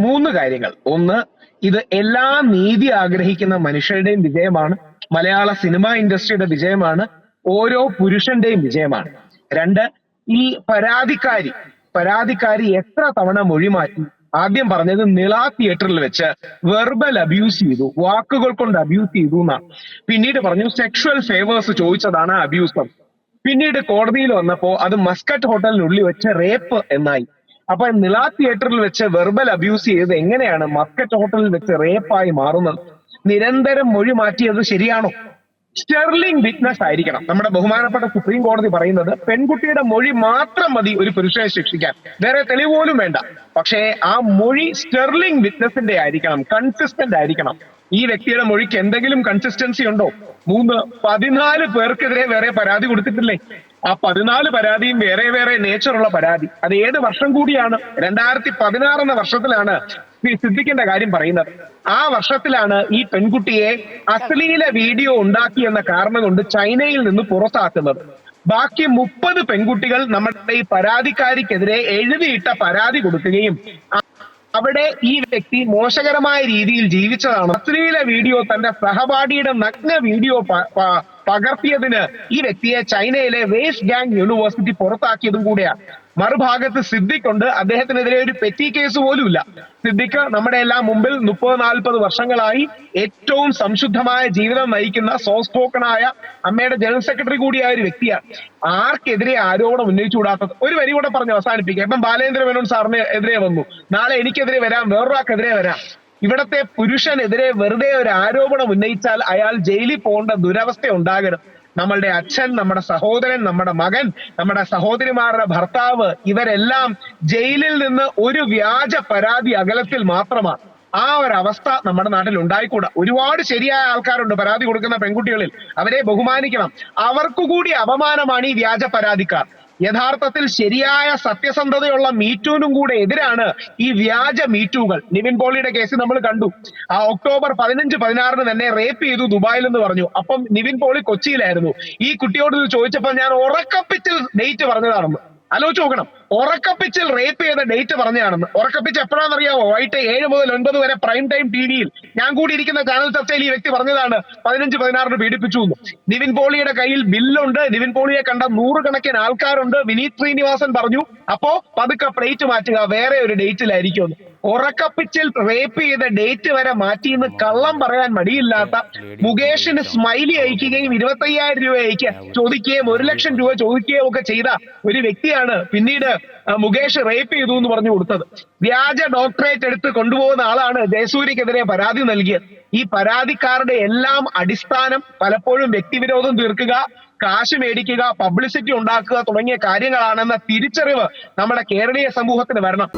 മൂന്ന് കാര്യങ്ങൾ. ഒന്ന് ഇത് എല്ലാ നീതി ആഗ്രഹിക്കുന്ന മനുഷ്യരുടെയും വിജയമാണ്. മലയാള സിനിമ ഇൻഡസ്ട്രിയുടെ വിജയമാണ്. ഓരോ പുരുഷന്റെയും വിജയമാണ്. രണ്ട് ഈ പരാതിക്കാരി പരാതിക്കാരി എത്ര തവണ മൊഴി മാറ്റി? ആദ്യം പറഞ്ഞത് നിള തിയേറ്ററിൽ വെച്ച് വെർബൽ അബ്യൂസ് ചെയ്തു. വാക്കുകൾ കൊണ്ട് അബ്യൂസ് ചെയ്തു എന്നാണ്. പിന്നീട് പറഞ്ഞു സെക്ഷുവൽ ഫേവേഴ്സ് ചോദിച്ചതാണ് അബ്യൂസർ പിന്നീട് കോടതിയിൽ വന്നപ്പോ അത് മസ്കറ്റ് ഹോട്ടലിനുള്ളിൽ വെച്ച് റേപ്പ് എന്നായി. അപ്പൊ നിളാ തിയേറ്ററിൽ വെച്ച് വെർബൽ അബ്യൂസ് ചെയ്ത് എങ്ങനെയാണ്? മസ്കറ്റ് ഹോട്ടലിൽ വെച്ച് റേപ്പായി മാറുന്നത്. നിരന്തരം മൊഴി മാറ്റിയത് ശരിയാണോ? സ്റ്റെർലിംഗ് വിറ്റ്നസ് ആയിരിക്കണം. നമ്മുടെ ബഹുമാനപ്പെട്ട സുപ്രീം കോടതി പറയുന്നത് പെൺകുട്ടിയുടെ മൊഴി മാത്രം മതി ഒരു പുരുഷനെ ശിക്ഷിക്കാൻ. വേറെ തെളിവ് പോലും വേണ്ട. പക്ഷേ ആ മൊഴി സ്റ്റെർലിംഗ് വിറ്റ്നസിന്റെ ആയിരിക്കണം കൺസിസ്റ്റന്റ് ആയിരിക്കണം. ഈ വ്യക്തിയുടെ മൊഴിക്ക് എന്തെങ്കിലും കൺസിസ്റ്റൻസി ഉണ്ടോ? മൂന്ന് പതിനാല് പേർക്കെതിരെ വേറെ പരാതി കൊടുത്തിട്ടില്ലേ? ആ പതിനാല് പരാതിയും വേറെ വേറെ നേച്ചറുള്ള പരാതി. അത് ഏത് വർഷം കൂടിയാണ്? രണ്ടായിരത്തി പതിനാറ് എന്ന വർഷത്തിലാണ് സിദ്ദിഖിന്റെ കാര്യം പറയുന്നത്. ആ വർഷത്തിലാണ് ഈ പെൺകുട്ടിയെ അശ്ലീല വീഡിയോ ഉണ്ടാക്കി എന്ന കാരണം കൊണ്ട് ചൈനയിൽ നിന്ന് പുറത്താക്കുന്നത്. ബാക്കി മുപ്പത് പെൺകുട്ടികൾ നമ്മുടെ ഈ പരാതിക്കാരിക്കെതിരെ എഴുതിയിട്ട പരാതി കൊടുക്കുകയും അവിടെ ഈ വ്യക്തി മോശകരമായ രീതിയിൽ ജീവിച്ചതാണ്. അശ്ലീല വീഡിയോ തന്റെ സഹപാഠിയുടെ നഗ്ന വീഡിയോ പകർത്തിയതിന് ഈ വ്യക്തിയെ ചൈനയിലെ വേസ്റ്റ് ഗാങ് യൂണിവേഴ്സിറ്റി പുറത്താക്കിയതും കൂടെയാണ് മറുഭാഗത്ത് സിദ്ദിഖ് ഉണ്ട് അദ്ദേഹത്തിനെതിരെ ഒരു പെറ്റി കേസ് പോലും ഇല്ല സിദ്ദിഖ് നമ്മുടെ എല്ലാം മുമ്പിൽ മുപ്പത് നാൽപ്പത് വർഷങ്ങളായി ഏറ്റവും സംശുദ്ധമായ ജീവിതം നയിക്കുന്ന സോസ് സോസ്പോക്കണായ അമ്മയുടെ ജനറൽ സെക്രട്ടറി കൂടിയായ ഒരു വ്യക്തിയാണ് ആർക്കെതിരെ ആരോപണം ഉന്നയിച്ചുകൂടാത്തത്? ഒരു വരി കൂടെ പറഞ്ഞ് അവസാനിപ്പിക്കുക ഇപ്പം ബാലേന്ദ്ര മേനോൻ സാറിന് എതിരെ വന്നു. നാളെ എനിക്കെതിരെ വരാം. വേറൊരാൾക്കെതിരെ വരാം. ഇവിടത്തെ പുരുഷനെതിരെ വെറുതെ ഒരു ആരോപണം ഉന്നയിച്ചാൽ അയാൾ ജയിലിൽ പോകേണ്ട ദുരവസ്ഥ ഉണ്ടാകരുത്. നമ്മളുടെ അച്ഛൻ നമ്മുടെ സഹോദരൻ നമ്മുടെ മകൻ നമ്മുടെ സഹോദരിമാരുടെ ഭർത്താവ് ഇവരെല്ലാം ജയിലിൽ നിന്ന് ഒരു വ്യാജ പരാതി അകലത്തിൽ മാത്രമാണ്. ആ ഒരു അവസ്ഥ നമ്മുടെ നാട്ടിൽ ഉണ്ടായിക്കൂടാ. ഒരുപാട് ശരിയായ ആൾക്കാരുണ്ട് പരാതി കൊടുക്കുന്ന പെൺകുട്ടികളിൽ. അവരെ ബഹുമാനിക്കണം. അവർക്കു കൂടി അപമാനമാണ് ഈ വ്യാജ പരാതിക്കാർ. യഥാർത്ഥത്തിൽ ശരിയായ സത്യസന്ധതയുള്ള മീറ്റൂനും കൂടെ എതിരാണ് ഈ വ്യാജ മീറ്റൂകൾ. നിവിൻ പോളിയുടെ കേസ് നമ്മൾ കണ്ടു. ആ ഒക്ടോബർ പതിനഞ്ച് പതിനാറിന് തന്നെ റേപ്പ് ചെയ്തു ദുബായിൽ എന്ന് പറഞ്ഞു. അപ്പം നിവിൻ പോളി കൊച്ചിയിലായിരുന്നു. ഈ കുട്ടിയോട് ചോദിച്ചപ്പോൾ ഞാൻ ഉറക്കപ്പിച്ച് ഡേറ്റ് പറഞ്ഞതാണെന്ന്. ആലോചിച്ച് നോക്കണം. ഉറക്കപ്പിച്ചിൽ റേപ്പ് ചെയ്ത ഡേറ്റ് പറഞ്ഞതാണെന്ന്. ഉറക്കപ്പിച്ച് എപ്പോഴാണെന്നറിയാമോ വൈകിട്ട് ഏഴ് മുതൽ ഒൻപത് വരെ പ്രൈം ടൈം ടി വിയിൽ ഞാൻ കൂടി ഇരിക്കുന്ന ചാനൽ ചർച്ചയിൽ ഈ വ്യക്തി പറഞ്ഞതാണ്. പതിനഞ്ച് പതിനാറിന് പീഡിപ്പിച്ചു എന്ന്. നിവിൻ പോളിയുടെ കയ്യിൽ ബില്ലുണ്ട്. നിവിൻ പോളിയെ കണ്ട നൂറുകണക്കിന് ആൾക്കാരുണ്ട്. വിനീത് ശ്രീനിവാസൻ പറഞ്ഞു അപ്പോ പതുക്കെ പ്ലേറ്റ് മാറ്റുക. വേറെ ഒരു ഡേറ്റിലായിരിക്കും. ഉറക്കപ്പിച്ചിൽ റേപ്പ് ചെയ്ത ഡേറ്റ് വരെ മാറ്റിയെന്ന് കള്ളം പറയാൻ മടിയില്ലാത്ത മുകേഷിന് സ്മൈലി അയക്കുകയും ഇരുപത്തയ്യായിരം രൂപ അയക്കുക ചോദിക്കുകയും ഒരു ലക്ഷം രൂപ ചോദിക്കുകയും ഒക്കെ ചെയ്ത ഒരു വ്യക്തിയാണ് പിന്നീട് മുകേഷ് റേപ്പ് ചെയ്തു എന്ന് പറഞ്ഞു കൊടുത്തത്. വ്യാജ ഡോക്ടറേറ്റ് എടുത്ത് കൊണ്ടുപോകുന്ന ആളാണ് ജയസൂര്യക്കെതിരെ പരാതി നൽകിയത്. ഈ പരാതിക്കാരുടെ എല്ലാം അടിസ്ഥാനം പലപ്പോഴും വ്യക്തിവിരോധം തീർക്കുക കാശ് മേടിക്കുക പബ്ലിസിറ്റി ഉണ്ടാക്കുക തുടങ്ങിയ കാര്യങ്ങളാണെന്ന തിരിച്ചറിവ് നമ്മുടെ കേരളീയ സമൂഹത്തിന് വരണം.